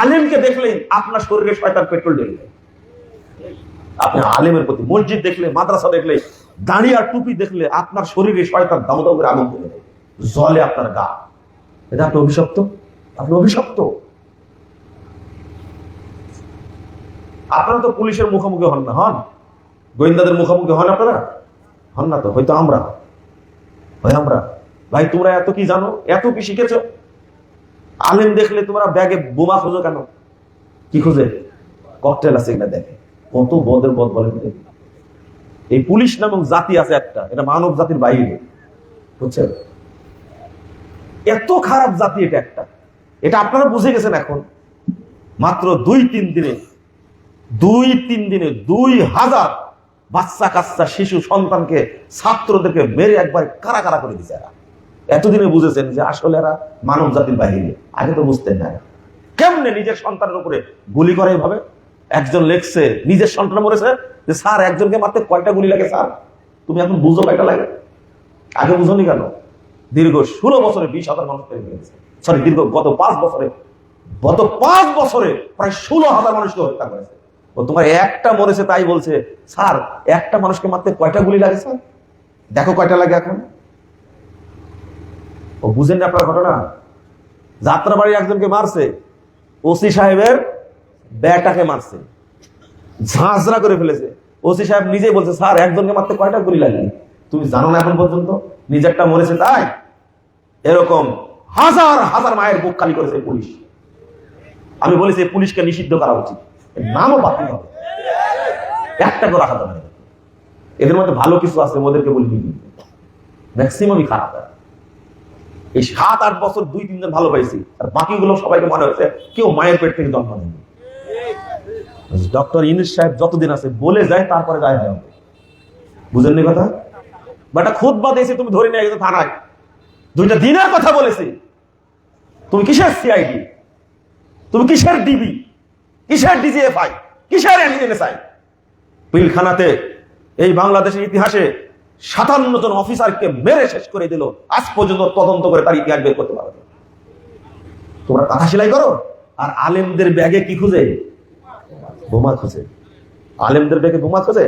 আলেমকে দেখলেই আপনার শরীরে শয়তান পেট্রোল ঢেলে দেয়। আপনি আলেমের প্রতি মসজিদ দেখলে, মাদ্রাসা দেখলে দাঁড়িয়ে আর টুপি দেখলে আপনার শরীরে শয়তান দাম দাম করে আগুন তুলে দেয়। জলে আপনার গা। এটা আপনি অভিশপ্ত? আপনি অভিশপ্ত? আপনারা তো পুলিশের মুখোমুখি হন না, হন? গোয়েন্দাদের মুখোমুখি হন আপনারা? হন না তো, হয়তো আমরা। হয় আমরা। ভাই, তোমরা এত কি জানো? এত কি শিখেছো? আলেম দেখলে তোমরা ব্যাগে বোমা খোঁজো কেন? কি খোঁজে? ককটেল আছে এগুলা দেখে। কত বদের বদ বলেন এই পুলিশ নামক জাতি আছে একটা, এটা মানব জাতির বাইরে। বুঝছেন? এত খারাপ জাতি এটা একটা। এটা আপনারা বুঝে গেছেন এখন। মাত্র দুই তিন দিনে, দুই তিন দিনে দুই হাজার বাচ্চা কাচ্চা শিশু, সন্তানকে, ছাত্রদেরকে মেরে একবার কারা কারা করে দিছে এরা? এতদিনে বুঝেছেন যে আসলে এরা মানব জাতির বাহিরে আগে তো বুঝতেন না। কেমনে নিজের সন্তানের উপরে গুলি করে এভাবে? একজন লেখছে, নিজের সন্তান মরেছে যে, স্যার, একজনকে মারতে কয়টা গুলি লাগে, স্যার? তুমি এখন বুঝো কয়টা লাগে? আগে বুঝনি কেন? দীর্ঘ ষোলো বছরে বিশ হাজার মানুষ তৈরি হয়েছে সরি দীর্ঘ গত পাঁচ বছরে, গত পাঁচ বছরে প্রায় ষোলো হাজার মানুষকে হত্যা করেছে। ও তোমার একটা মরেছে, তাই বলছে, স্যার, একটা মানুষকে মারতে কয়টা গুলি লাগে, স্যার? দেখো কয়টা লাগে এখন। ও বুঝেন না আপনার ঘটনা? যাত্রাবাড়ি একজনকে মারছে, ওসি সাহেবের ব্যাটাকে মারছে, ঝাঁঝরা করে ফেলেছে। ওসি সাহেব নিজেই বলছে, স্যার, একজনকে মারতে কয়টা গুলি লাগে তুমি জানো না এখন পর্যন্ত? নিজেরটা মরেছে তাই? এরকম হাজার হাজার মায়ের বুক খালি করেছে পুলিশ। আমি বলেছি পুলিশকে নিষিদ্ধ করা উচিত। নামও বাতিল হবে। একটা করে রাখা যাবে এদের মধ্যে ভালো কিছু আছে, ওদেরকে বলি। ম্যাক্সিমামই খারাপ। এই সাত, আট বছর দুই তিনজন ভালো পাইছি। আর বাকিগুলো সবাইকে মনে হয়েছে, কেউ মায়ের পেট থেকে জন্ম নেয়নি। ডক্টর ইনিস সাহেব যতদিন আছে, বলে যায়, তারপরে যায় হয়। হবে। বুঝেননি কথা? বাট খুদ বা দিয়েছে, তুমি ধরে নিয়ে গেছো থানায়। দুইটা দিনের কথা বলেছি। তুমি কিসের সিআইডি তুমি কিসের ডিবি কিসের ডিজিএফআই কিসের এনএসআই পিলখানাতে, এই বাংলাদেশের ইতিহাসে সাতান্ন জন অফিসারকে মেরে শেষ করে দিল। আজ পর্যন্ত তদন্ত করে তার ইতিহাস বের করতে পারবে। তোমরা কাঁথা সেলাই করো, আর আলেমদের ব্যাগে কি খুঁজে? বোমা খুঁজে। আলেমদের ব্যাগে বোমা খুঁজে।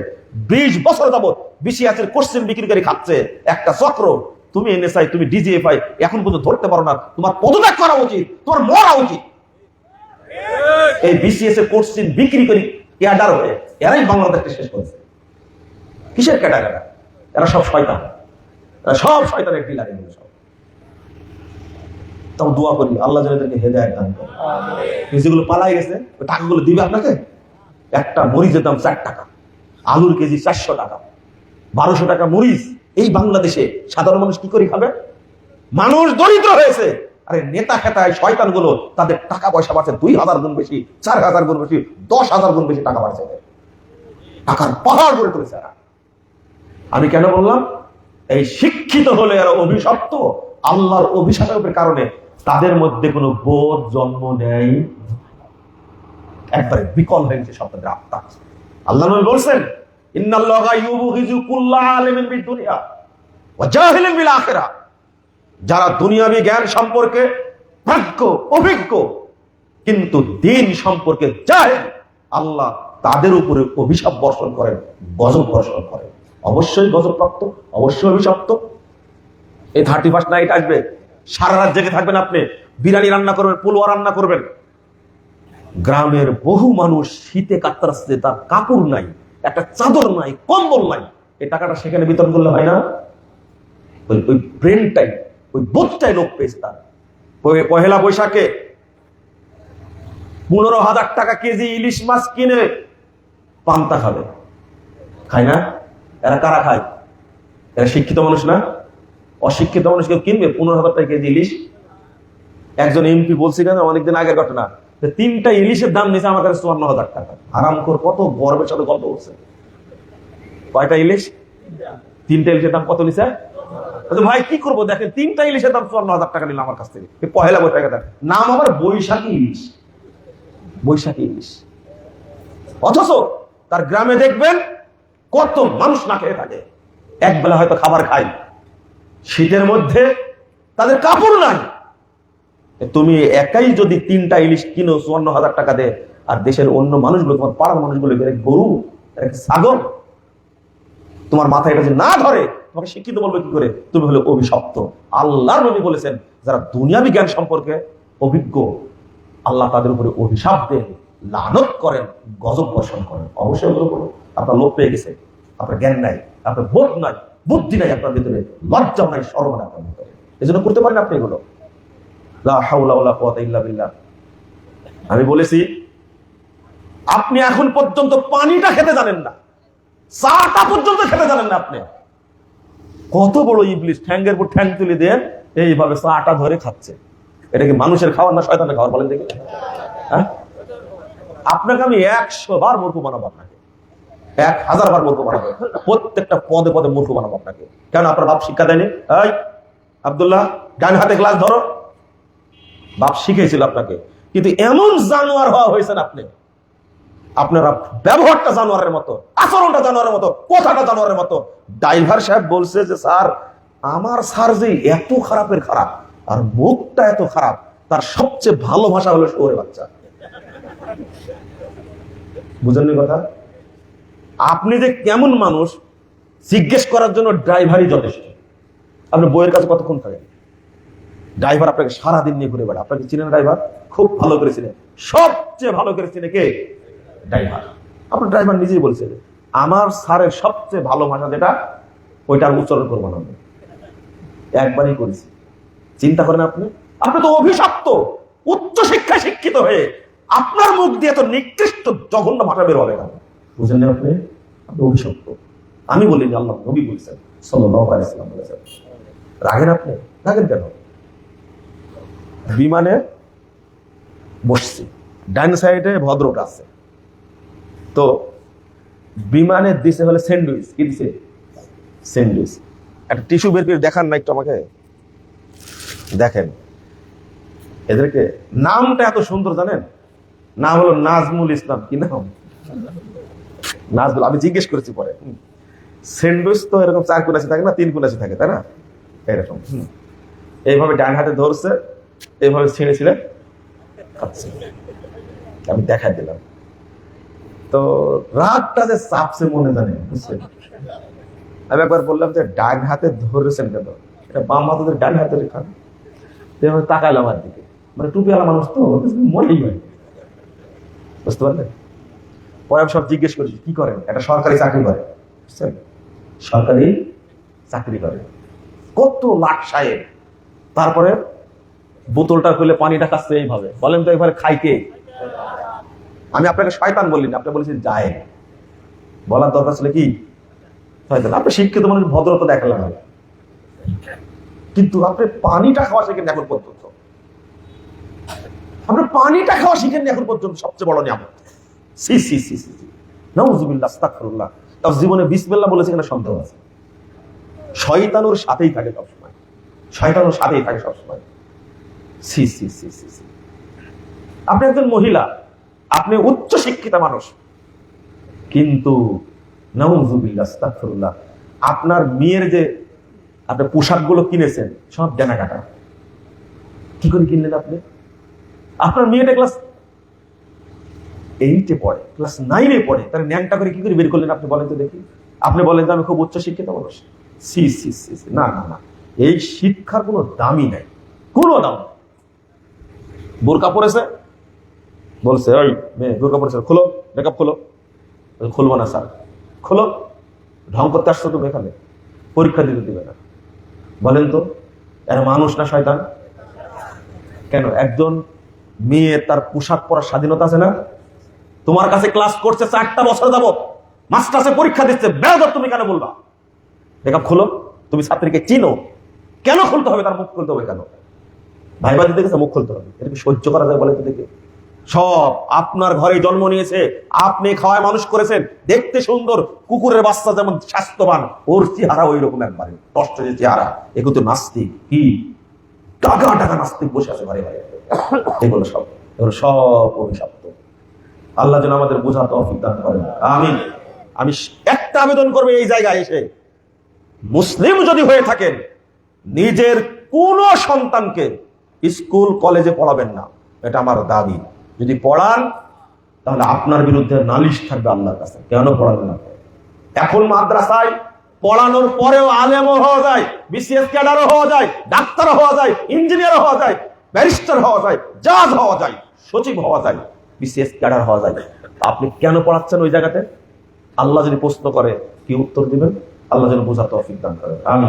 বিশ বছর যাবত বিসিএসের কোশ্চেন বিক্রি করে খাচ্ছে। একটা চক্র। তুমি এনএসআই, তুমি ডিজিএফআই, এখন পর্যন্ত ধরতে পারো না। তোমার পদত্যাগ করা উচিত, তোমার মরা উচিত। এই বিসিএস এর কোশ্চেন বিক্রি করি ক্যাডার হয়ে এরাই বাংলাদেশকে শেষ করেছে। কিসের ক্যাডার এরা? এরা সব শয়তান। এরা সব শয়তানের ডিলার এগুলো সব। দোয়া করি আল্লাহ যেন এদেরকে হেদায়ত দান করে। যেগুলো পালাই গেছে ওই টাকাগুলো দিবে আপনাকে? একটা মরিচের দাম চার টাকা আলুর কেজি চারশো টাকা বারোশো টাকা মরিচ। এই বাংলাদেশে সাধারণ মানুষ কি করে খাবে? মানুষ দরিদ্র হয়েছে। আরে নেতা খেতায় শয়তানগুলো তাদের টাকা পয়সা বাড়ছে দুই হাজার গুণ বেশি চার হাজার গুণ বেশি দশ হাজার গুণ বেশি টাকা বাড়ছে। টাকার পাহাড় করে তুলেছে এরা। আমি কেন বললাম? এই শিক্ষিত হলে এরা অভিশপ্ত। আল্লাহর অভিশাপের কারণে তাদের মধ্যে কোনো বোধ, জন্ম নেয় একবারে বিকল হয়ে গেছে সব তাদের আত্মা। আল্লাহ বলছেন যারা দুনিয়াবি জ্ঞান সম্পর্কে প্রাজ্ঞ অভিজ্ঞ, কিন্তু দিন সম্পর্কে জাহেল, আল্লাহ তাদের উপরে অভিশাপ বর্ষণ করেন, গজব বর্ষণ করেন। অবশ্যই গজবপ্রাপ্ত অবশ্যই অভিশপ্ত। এই থার্টি ফার্স্ট নাইট আসবে। সারা রাত জেগে থাকবেন আপনি। বিরিয়ানি রান্না করবেন পোলোয়া রান্না করবেন। গ্রামের বহু মানুষ শীতে কাতরাচ্ছে তার কাপড় নাই, একটা চাদর নাই, কম্বল নাই। এই টাকাটা সেখানে বিতরণ করলে হয় না? ওই ওই ব্রেনটাই ওই বোধটাই লোক পেয়েছে তার। পহেলা বৈশাখে পনেরো হাজার টাকা কেজি ইলিশ মাছ কিনে পান্তা খাবে। খায় না? এরা কারা খায়? এরা শিক্ষিত মানুষ না? অশিক্ষিত মানুষ কেউ কিনবে? পনেরো হাজার টাকা কেজি ইলিশ। একজন এমপি বলছিলেন অনেকদিন আগের ঘটনা। তিনটা ইলিশের দাম নিয়েছে আমার কাছে চুয়ান্ন হাজার টাকা। আরাম কর কত গর্বের সাথে গল্প করছে। কয়টা ইলিশ? তিনটা ইলিশের দাম কত নিছে? বলছে, ভাই কি করব? দেখেন তিনটা ইলিশের দাম চুয়ান্ন হাজার টাকা নিল আমার কাছ থেকে। পহেলা বৈশাখে দেন নাম আবার বৈশাখী ইলিশ। বৈশাখী ইলিশ। অথচ তার গ্রামে দেখবেন কত মানুষ না খেয়ে থাকে। এক বেলা হয়তো খাবার খায়। শীতের মধ্যে তাদের কাপড় নাই। তুমি একাই যদি তিনটা ইলিশ কিনো, চুয়ান্ন হাজার টাকা দে, আর দেশের অন্য মানুষগুলো, তোমার পাড়ার মানুষগুলো গরু? ছাগল? তোমার মাথায় এটা যে না ধরে, তোমাকে শিক্ষিত বলবে কি করে? তুমি হলে অভিশপ্ত। আল্লাহর নবী বলেছেন, যারা দুনিয়াবি জ্ঞান সম্পর্কে অভিজ্ঞ, আল্লাহ তাদের উপরে অভিশাপ দেন, লানত করেন, গজব বর্ষণ করেন। অবশ্যই আপনার লোক পেয়ে গেছে, আপনার জ্ঞান নাই, আপনার বোধ নাই, বুদ্ধি নাই আপনার ভিতরে, লজ্জা নাই সর্ব নাই আপনার ভিতরে। এই জন্য করতে পারেন আপনি এগুলো। আমি বলেছি, আপনি এখন পর্যন্ত পানিটা খেতে জানেন না, চাটা পর্যন্ত খেতে জানেন না আপনি। কত বড় ইবলিশ ঠ্যাঙ্গের পর ঠ্যাং তুলে দেন এইভাবে চাটা ধরে খাচ্ছে। এটা কি মানুষের খাওয়ার না শয়তানের খাওয়ার বলেন দেখি। হ্যাঁ? আপনাকে আমি একশো বার মূর্খ বানাবো আপনাকে। এক হাজার বার মূর্খ বানাবো। প্রত্যেকটা পদে পদে মূর্খ বানাবো আপনাকে। কেন আপনার বাপ শিক্ষা দেয়নি? এই, আব্দুল্লাহ, ডান হাতে গ্লাস ধরো। বাপ শিখেছিল আপনাকে। কিন্তু এমন জানোয়ার হওয়া হয়েছেন আপনি। আপনারা ব্যবহারটা জানোয়ারের মতো, আচরণটা জানোয়ারের মতো, কথাটা জানোয়ারের মতো। ড্রাইভার সাহেব বলছে যে, স্যার, আমার স্যার যে এত খারাপের খারাপ আর মুখটা এত খারাপ, তার সবচেয়ে ভালো ভাষা হলো শোরে বাচ্চা। বুঝেননি কথা? আপনি যে কেমন মানুষ, জিজ্ঞেস করার জন্য ড্রাইভারই যথেষ্ট। আপনি বইয়ের কাছে কতক্ষণ থাকেন ড্রাইভার আপনাকে সারাদিন নিয়ে ঘুরে বেড়া আপনাকে চিনেন ড্রাইভার? খুব ভালো করে চিনে সবচেয়ে ভালো করে চিনে কে? ড্রাইভার। আপনার ড্রাইভার নিজেই বলছে আমার স্যারের সবচেয়ে ভালো ভাষা যেটা ওইটা আর উচ্চারণ করব না আমি। একবারই করেছি। চিন্তা করেন আপনি। আপনি তো অভিশপ্ত উচ্চ শিক্ষায় শিক্ষিত হয়ে আপনার মুখ দিয়ে তো নিকৃষ্ট জঘন্য ভাষা বের হবে না বুঝেন আপনি? অভিশপ্ত। আমি বলিনি আল্লাহ নবী বলছেন, সাল্লাল্লাহু আলাইহি সাল্লাম বলেছেন। রাগেন আপনি? রাগেন কেন? বিমানে বসছি ডান সাইডে ভদ্রটা আছে। তো বিমানে দিছে হলে স্যান্ডউইচ, কি দিছে? স্যান্ডউইচ। একটা টিস্যু বের করে দেখান না একটু আমাকে। দেখেন। এদেরকে নামটা এত সুন্দর জানেন? নাম হলো নাজমুল ইসলাম। কি নাম? নাজমুল আমি জিজ্ঞেস করেছি পরে। স্যান্ডউইচ তো এরকম চার কুনাশি থাকে না, তিন কুনাশি থাকে, তাই না? এরকম। এইভাবে ডান হাতে ধরছে, এইভাবে ছিঁড়ে ছিঁড়ে খাচ্ছে। আমি দেখাই দিলাম। তো রাতটা যে চাপছে মনে জানে আমি একবার বললাম যে ডান হাতে ধরেছেন কেন? এটা বাম হাতে ডান হাতে খান তাকাইলাম আমার দিকে মানে টুপিওয়ালা মানুষ তো মনেই হয়। বুঝতে পারলেন? পরে আমি সব জিজ্ঞেস করেছি কি করেন? একটা সরকারি চাকরি করে? সরকারি চাকরি করে। কত লাখ সাহেব। তারপরে বোতলটা খুলে পানিটা খাচ্ছে এইভাবে। বলেন তো এইভাবে খাই কে? আমি আপনাকে শয়তান বললি না, আপনি বলেছেন যায় বলার দরকার ছিল কি? আপনি শিক্ষিত মানুষ, ভদ্রতা দেখালেন। কিন্তু আপনি পানিটা খাওয়া শিখেন এখন পর্যন্ত। আপনি পানিটা খাওয়া শিখেন এখন পর্যন্ত, সবচেয়ে বড় নিয়ামত। সি সি সি সি নাউজুবিল্লাহ, আস্তাগফিরুল্লাহ। তার জীবনে বিসমিল্লাহ বলেছে কিনা সন্দেহ আছে? শয়তানুর সাথেই থাকে সবসময়। শয়তানুর সাথেই থাকে সবসময়। সি সি সি সি সি। আপনি একজন মহিলা, আপনি উচ্চ শিক্ষিত মানুষ। কিন্তু আস্তাগফিরুল্লাহ, আপনার মেয়ের যে আপনি পোশাকগুলো কিনেছেন, সব জানা কাটা কি করে কিনলেন আপনি? আপনার মেয়েটা ক্লাস এইটে পড়ে ক্লাস নাইনে পড়ে তার ন্যাংটা করে কি করে বের করলেন আপনি বলেন তো দেখি। আপনি বলেন যে আমি খুব উচ্চ শিক্ষিত মানুষ। সি সি সি সি, না না না, এই শিক্ষার কোনো দামই নাই, কোনো দাম। বোরকা পরেছে? বলছে ওই মেয়ে বোরকা পরেছে, খোলো মেকআপ খোলো। খুলবো না স্যার খোলো, ঢং করতে আসছো তুমি এখানে, পরীক্ষা দিতে দিবে না। বলেন তো, এর মানুষ না শয়তান? কেন, একজন মেয়ের তার পোশাক পরার স্বাধীনতা আছে না? তোমার কাছে ক্লাস করছে চারটা বছর যাবত মাস্টার্সে পরীক্ষা দিচ্ছে বেড়া তুমি কেন বলবা? মেকআপ খোলো, তুমি ছাত্রীকে চিনো। কেন খুলতে হবে? তার মুখ খুলতে হবে কেন? ভাই বাদি দেখেছে মুখ খুলতে হবে। এটা কি সহ্য করা যায় বলে তো দেখে। সব আপনার ঘরে জন্ম নিয়েছে, আপনি খাওয়ায় মানুষ করেছেন। দেখতে সুন্দর, কুকুরের বাচ্চা যেমন স্বাস্থ্যবান, ওর চেহারা ওই রকম একবারে। কষ্ট যে চেহারা এগুলো নাস্তিক। কি? টাকা টাকা নাস্তিক বসে আছে ঘরে ঘরে। এগুলো সব এগুলো সব অভিশপ্ত আল্লাহ যেন আমাদের বোঝা তৌফিক দান করেন। আমিন। আমি একটা আবেদন করব এই জায়গায় এসে। মুসলিম যদি হয়ে থাকেন, নিজের কোন সন্তানকে স্কুল, কলেজে পড়াবেন না। এটা আমার দাবি। যদি পড়ান, তাহলে আপনার বিরুদ্ধে নালিশ থাকবে আল্লাহর কাছে। কেন পড়াবেন না? এখন মাদ্রাসায় পড়ানোর পরেও আলেমও হওয়া যায়, বিসিএস ক্যাডারও হওয়া যায়, ডাক্তারও হওয়া যায়, ইঞ্জিনিয়ারও হওয়া যায়, ব্যারিস্টার হওয়া যায়, জাজ হওয়া যায়, সচিব হওয়া যায়। বিসিএস ক্যাডার হওয়া যায়। আপনি কেন পড়াচ্ছেন ওই জায়গাতে? আল্লাহ যদি প্রশ্ন করে, কি উত্তর দিবেন? আল্লাহ যেন বোঝা তৌফিক দান করেন। আমি